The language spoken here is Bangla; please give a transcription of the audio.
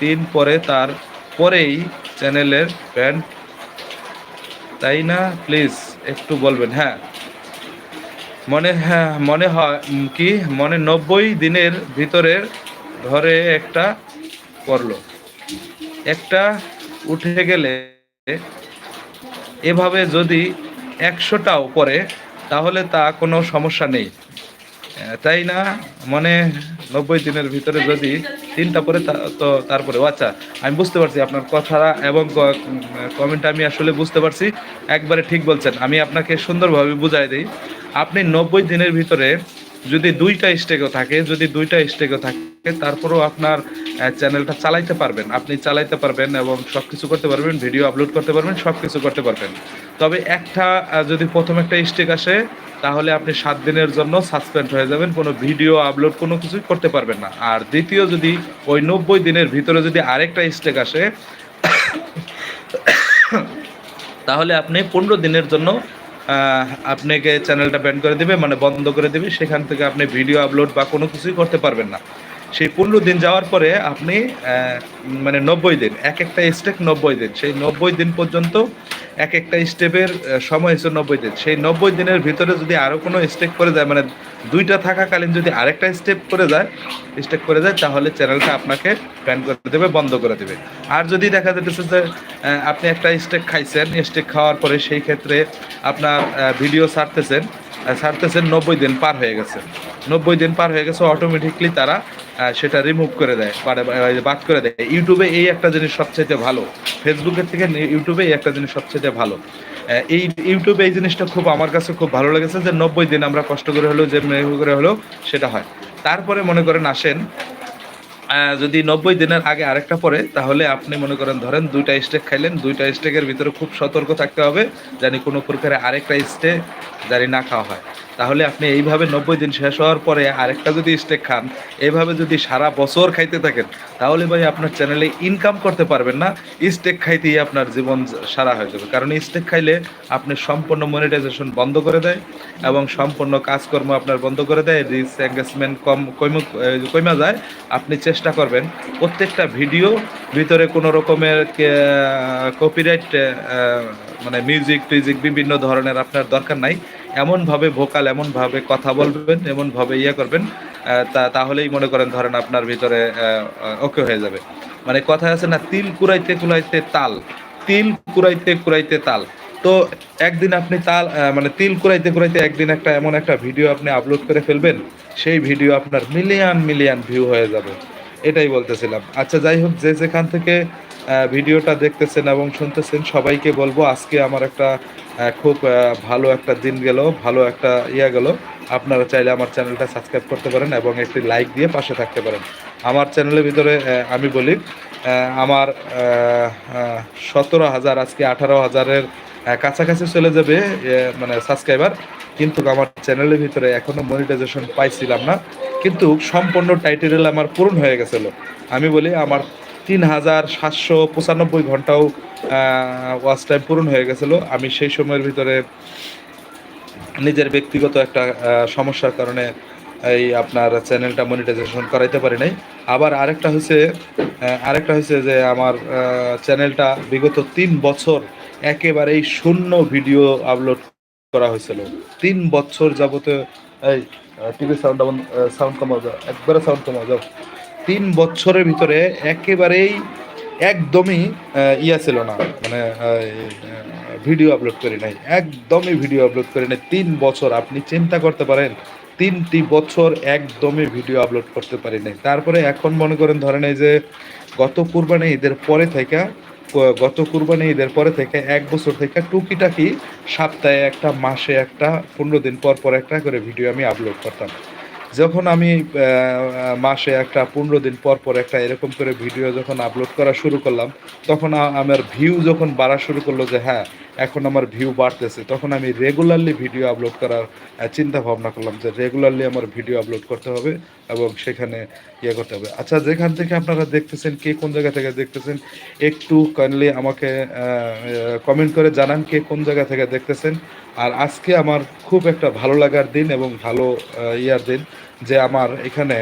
তিন পরে তার পরেই চ্যানেলের ব্যান্ড। তাই না? প্লিজ, একটু বলবেন হ্যাঁ। মনে হ্যাঁ মনে হয় কি? মনে নব্বই দিনের ভিতরে ধরে একটা করল একটা উঠে গেলে এভাবে যদি একশোটাও পরে তাহলে তা কোনো সমস্যা নেই। তাই না? মানে নব্বই দিনের ভিতরে যদি তিনটা পরে তা- তারপরে আচ্ছা আমি বুঝতে পারছি আপনার কথা এবং কমেন্ট আমি আসলে বুঝতে পারছি। একবারে ঠিক বলছেন। আমি আপনাকে সুন্দরভাবে বুঝাই দিই। আপনি নব্বই দিনের ভিতরে যদি দুইটা স্টেকও থাকে, যদি দুইটা স্টেকও থাকে তারপরেও আপনার চ্যানেলটা চালাইতে পারবেন। আপনি চালাইতে পারবেন এবং সব কিছু করতে পারবেন ভিডিও আপলোড করতে পারবেন সব কিছু করতে পারবেন। তবে একটা যদি প্রথম একটা স্টেক আসে, তাহলে আপনি সাত দিনের জন্য সাসপেন্ড হয়ে যাবেন, কোনো ভিডিও আপলোড কোনো কিছুই করতে পারবেন না। আর দ্বিতীয় যদি ওই নব্বই দিনের ভিতরে যদি আরেকটা স্টেক আসে, তাহলে আপনি পনেরো দিনের জন্য আপনাকে চ্যানেলটা ব্যান করে দেবে মানে বন্ধ করে দেবে, সেখান থেকে আপনি ভিডিও আপলোড বা কোনো কিছুই করতে পারবেন না। সেই পনেরো দিন যাওয়ার পরে আপনি মানে নব্বই দিন, এক একটা স্টেপ নব্বই দিন। সেই নব্বই দিন পর্যন্ত এক একটা স্টেপের সময় হচ্ছে নব্বই দিন। সেই নব্বই দিনের ভিতরে যদি আরও কোনো স্টেপ করে যায় মানে দুইটা থাকাকালীন যদি আরেকটা স্টেপ করে যায় স্টেপ করে যায়, তাহলে চ্যানেলটা আপনাকে ব্যান করে দেবে, বন্ধ করে দেবে। আর যদি দেখা যেতেছে যে আপনি একটা স্টেক খাইছেন স্টেক খাওয়ার পরে সেই ক্ষেত্রে আপনার ভিডিও ছাড়তেছেন ছাড়তেছেন নব্বই দিন, পার হয়ে গেছে। নব্বই দিন পার হয়ে গেছে অটোমেটিকলি তারা সেটা রিমুভ করে দেয় বাদ করে দেয়। ইউটিউবে এই একটা জিনিস সবচেয়ে ভালো। ফেসবুকের থেকে ইউটিউবে এই একটা জিনিস সবচেয়ে ভালো। এই ইউটিউবে এই জিনিসটা খুব, আমার কাছে খুব ভালো লেগেছে যে নব্বই দিন আমরা কষ্ট করে হলেও, যে করে হলেও সেটা হয়। তারপরে মনে করেন আসেন যদি নব্বই দিনের আগে আরেকটা পরে তাহলে আপনি মনে করেন, ধরেন দুইটা স্টেক খাইলেন, দুইটা স্টেকের ভিতরে খুব সতর্ক থাকতে হবে, জানি কোনো প্রকারে আরেকটা স্টেক জানি না খাওয়া হয়। তাহলে আপনি এইভাবে নব্বই দিন শেষ হওয়ার পরে আরেকটা যদি স্টেক খান এইভাবে যদি সারা বছর খাইতে থাকেন, তাহলে ভাই আপনার চ্যানেলে ইনকাম করতে পারবেন না। স্টেক খাইতেই আপনার জীবন সারা হয়ে যাবে। কারণ স্টেক খাইলে আপনি সম্পূর্ণ মনিটাইজেশন বন্ধ করে দেয় এবং সম্পূর্ণ কাজকর্ম আপনার বন্ধ করে দেয় রিস এঙ্গেজমেন্ট কম, কমে কমে যায়। আপনি চেষ্টা করবেন প্রত্যেকটা ভিডিও ভিতরে কোনো রকমের কপিরাইট মানে মিউজিক টিউজিক বিভিন্ন ধরনের আপনার দরকার নাই। এমনভাবে ভোকাল, এমনভাবে কথা বলবেন, এমনভাবে ইয়ে করবেন তা, তাহলেই মনে করেন ধরেন আপনার ভিতরে ওকে হয়ে যাবে। মানে কথা আছে না, তিল কুড়াইতে কুড়াইতে তাল, তিল কুড়াইতে কুড়াইতে তাল। তো একদিন আপনি তাল মানে তিল কুড়াইতে কুড়াইতে একদিন একটা, এমন একটা ভিডিও আপনি আপলোড করে ফেলবেন, সেই ভিডিও আপনার মিলিয়ন মিলিয়ন ভিউ হয়ে যাবে। এটাই বলতেছিলাম। আচ্ছা যাই হোক, যে যেখান থেকে ভিডিওটা দেখতেছেন এবং শুনতেছেন, সবাইকে বলব, আজকে আমার একটা খুব ভালো একটা দিন গেল, ভালো একটা ইয়া গেল। আপনারা চাইলে আমার চ্যানেলটা সাবস্ক্রাইব করতে পারেন এবং একটি লাইক দিয়ে পাশে থাকতে পারেন। আমার চ্যানেলের ভিতরে আমি বলি আমার সতেরো হাজার, আজকে আঠারো হাজারের কাছাকাছি চলে যাবে মানে সাবস্ক্রাইবার। কিন্তু আমার চ্যানেলের ভিতরে এখনও মনিটাইজেশন পাইছিলাম না। কিন্তু সম্পূর্ণ টাইটেল আমার পূরণ হয়ে গেছিল। আমি বলি আমার তিন হাজার সাতশো পঁচানব্বই ঘন্টাও ওয়াচ টাইম পূরণ হয়ে গেছিল। আমি সেই সময়ের ভিতরে নিজের ব্যক্তিগত একটা সমস্যার কারণে এই আপনার চ্যানেলটা মনিটাইজেশন করাইতে পারি নাই। আবার আরেকটা হয়েছে আরেকটা হয়েছে যে আমার চ্যানেলটা বিগত তিন বছর একেবারেই শূন্য ভিডিও আপলোড করা হয়েছিল তিন বছর যাবতে এই টিভি সাউন্ড সাউন্ড কমাও যাও, একবারে সাউন্ড কমাও যাও। তিন বছরের ভিতরে একেবারেই একদমই ইয়া ছিল না মানে ভিডিও আপলোড করি নাই, একদমই ভিডিও আপলোড করি নাই, তিন বছর, আপনি চিন্তা করতে পারেন, তিনটি বছর একদমই ভিডিও আপলোড করতে পারি নাই। তারপরে এখন মনে করেন ধরেন এই যে, গত কুরবানি ঈদের পরে থেকে গত কুরবানি ঈদের পরে থেকে এক বছর থেকে টুকিটাকি সপ্তাহে একটা, মাসে একটা, পনেরো দিন পর পর একটা করে ভিডিও আমি আপলোড করতাম। যখন আমি মাসে একটা পনেরো দিন পর পর একটা এরকম করে ভিডিও যখন আপলোড করা শুরু করলাম, তখন আমার ভিউ যখন বাড়া শুরু করল যে হ্যাঁ এখন আমার ভিউ বাড়তেছে, তখন আমি রেগুলারলি ভিডিও আপলোড করার চিন্তা ভাবনা করলাম যে রেগুলারলি আমার ভিডিও আপলোড করতে হবে এবং সেখানে ইয়ে করতে হবে। আচ্ছা যেখান থেকে আপনারা দেখতেছেন, কে কোন জায়গা থেকে দেখতেছেন, একটু কাইন্ডলি আমাকে কমেন্ট করে জানান কে কোন জায়গা থেকে দেখতেছেন। আর আজকে আমার খুব একটা ভালো লাগার দিন এবং ভালো ইয়ার দিন। যে আমার এখানে